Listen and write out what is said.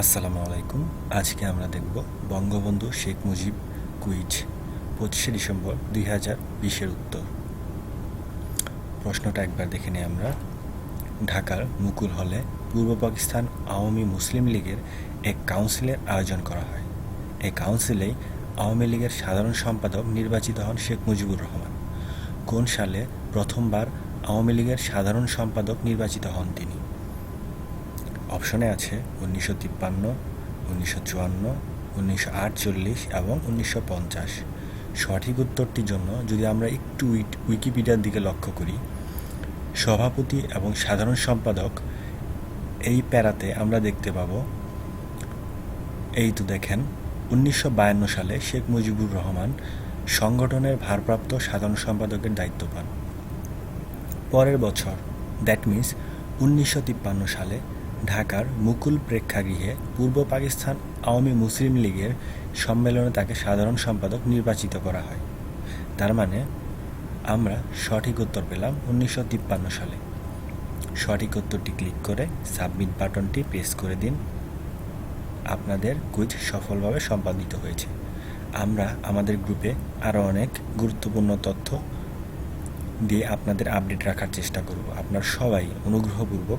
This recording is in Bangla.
আসসালামু আলাইকুম। আজকে আমরা দেখব বঙ্গবন্ধু শেখ মুজিব কুইজ, পঁচিশে ডিসেম্বর দুই হাজার বিশের উত্তর। প্রশ্নটা একবার দেখে নিই আমরা। ঢাকার মুকুল হলে পূর্ব পাকিস্তান আওয়ামী মুসলিম লীগের এক কাউন্সিলের আয়োজন করা হয়। এই কাউন্সিলেই আওয়ামী লীগের সাধারণ সম্পাদক নির্বাচিত হন শেখ মুজিবুর রহমান। কোন সালে প্রথমবার আওয়ামী লীগের সাধারণ সম্পাদক নির্বাচিত হন তিনি? অপশনে আছে উনিশশো তিপ্পান্ন, উনিশশো চুয়ান্ন, উনিশশো আটচল্লিশ এবং উনিশশো পঞ্চাশ। সঠিক উত্তরটির জন্য যদি আমরা একটু উইকিপিডিয়ার দিকে লক্ষ্য করি, সভাপতি এবং সাধারণ সম্পাদক এই প্যারাতে আমরা দেখতে পাবো, এই তো দেখেন, উনিশশো বায়ান্ন সালে শেখ মুজিবুর রহমান সংগঠনের ভারপ্রাপ্ত সাধারণ সম্পাদকের দায়িত্ব পান। পরের বছর দ্যাট মিন্স উনিশশো তিপ্পান্ন সালে ঢাকার মুকুল প্রেক্ষাগৃহে পূর্ব পাকিস্তান আওয়ামী মুসলিম লীগের সম্মেলনে তাকে সাধারণ সম্পাদক নির্বাচিত করা হয়। তার মানে আমরা সঠিক উত্তর পেলাম উনিশশো তিপ্পান্ন সালে। সঠিক উত্তরটি ক্লিক করে সাবমিট বাটনটি প্রেস করে দিন। আপনাদের কুইজ সফলভাবে সম্পাদিত হয়েছে। আমরা আমাদের গ্রুপে আরও অনেক গুরুত্বপূর্ণ তথ্য দিয়ে আপনাদের আপডেট রাখার চেষ্টা করব। আপনার সবাই অনুগ্রহপূর্বক